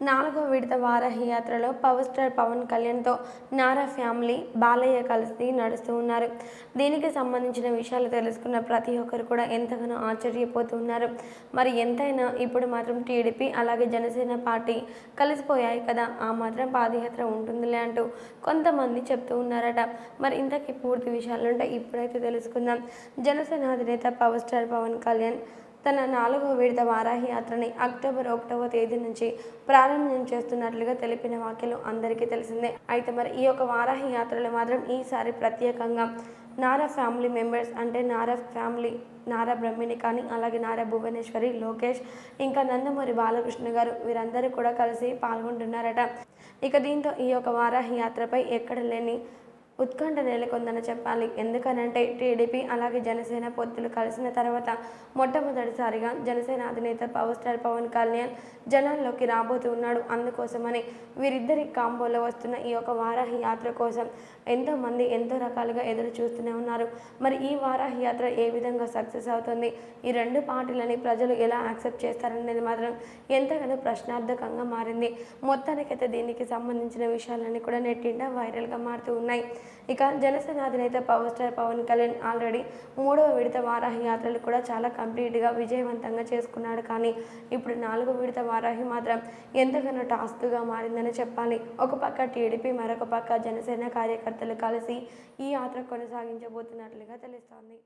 నాలుగో విడత వారాహి యాత్రలో పవర్ స్టార్ పవన్ కళ్యాణ్తో నారా ఫ్యామిలీ బాలయ్య కలిసి నడుస్తూ ఉన్నారు. దీనికి సంబంధించిన విషయాలు తెలుసుకున్న ప్రతి ఒక్కరు కూడా ఎంతగానో ఆశ్చర్యపోతున్నారు. మరి ఎంతైనా ఇప్పుడు మాత్రం టీడీపీ అలాగే జనసేన పార్టీ కలిసిపోయాయి కదా ఆ మాత్రం పాదయాత్ర ఉంటుందిలే అంటూ కొంతమంది చెప్తూ ఉన్నారట. మరి ఇంతకీ పూర్తి విషయాలుంటే ఇప్పుడైతే తెలుసుకుందాం. జనసేన అధినేత పవర్ స్టార్ పవన్ కళ్యాణ్ తన నాలుగో విడత వారాహి యాత్రని అక్టోబర్ ఒకటవ తేదీ నుంచి ప్రారంభం చేస్తున్నట్లుగా తెలిపిన వ్యాఖ్యలు అందరికీ తెలిసిందే. అయితే మరి ఈ యొక్క వారాహి యాత్రలో మాత్రం ఈసారి ప్రత్యేకంగా నారా ఫ్యామిలీ మెంబర్స్ అంటే నారా ఫ్యామిలీ నారా బ్రహ్మిణి కానీ అలాగే నారా భువనేశ్వరి లోకేష్ ఇంకా నందమూరి బాలకృష్ణ గారు వీరందరూ కూడా కలిసి పాల్గొంటున్నారట. ఇక దీంతో ఈ యొక్క వారాహి యాత్రపై ఎక్కడ లేని ఉత్కంఠ నెలకొందని చెప్పాలి. ఎందుకనంటే టీడీపీ అలాగే జనసేన పొత్తులు కలిసిన తర్వాత మొట్టమొదటిసారిగా జనసేన అధినేత పవర్ స్టార్ పవన్ కళ్యాణ్ జనాల్లోకి రాబోతున్నాడు అందుకోసమని వీరిద్దరి కాంబోలో వస్తున్న ఈ యొక్క వారాహి యాత్ర కోసం ఎంతోమంది ఎంతో రకాలుగా ఎదురు చూస్తూనే ఉన్నారు. మరి ఈ వారాహి యాత్ర ఏ విధంగా సక్సెస్ అవుతుంది? ఈ రెండు పార్టీలని ప్రజలు ఎలా యాక్సెప్ట్ చేస్తారనేది మాత్రం ఎంతగానో ప్రశ్నార్థకంగా మారింది. మొత్తానికైతే దీనికి సంబంధించిన విషయాలన్నీ కూడా నెట్టిండా వైరల్గా మారుతూ ఉన్నాయి. ఇక జనసేన అధినేత power star Pawan Kalyan already మూడవ విడత వారాహి యాత్రలు కూడా చాలా కంప్లీట్గా విజయవంతంగా చేసుకున్నాడు. కానీ ఇప్పుడు నాలుగో విడత వారాహి మాత్రం ఎంతగానో టాస్క్గా మారిందని చెప్పాలి. ఒక పక్క టీడీపీ మరొక పక్క జనసేన కార్యకర్తలు కలిసి ఈ యాత్ర కొనసాగించబోతున్నట్లుగా తెలుస్తోంది.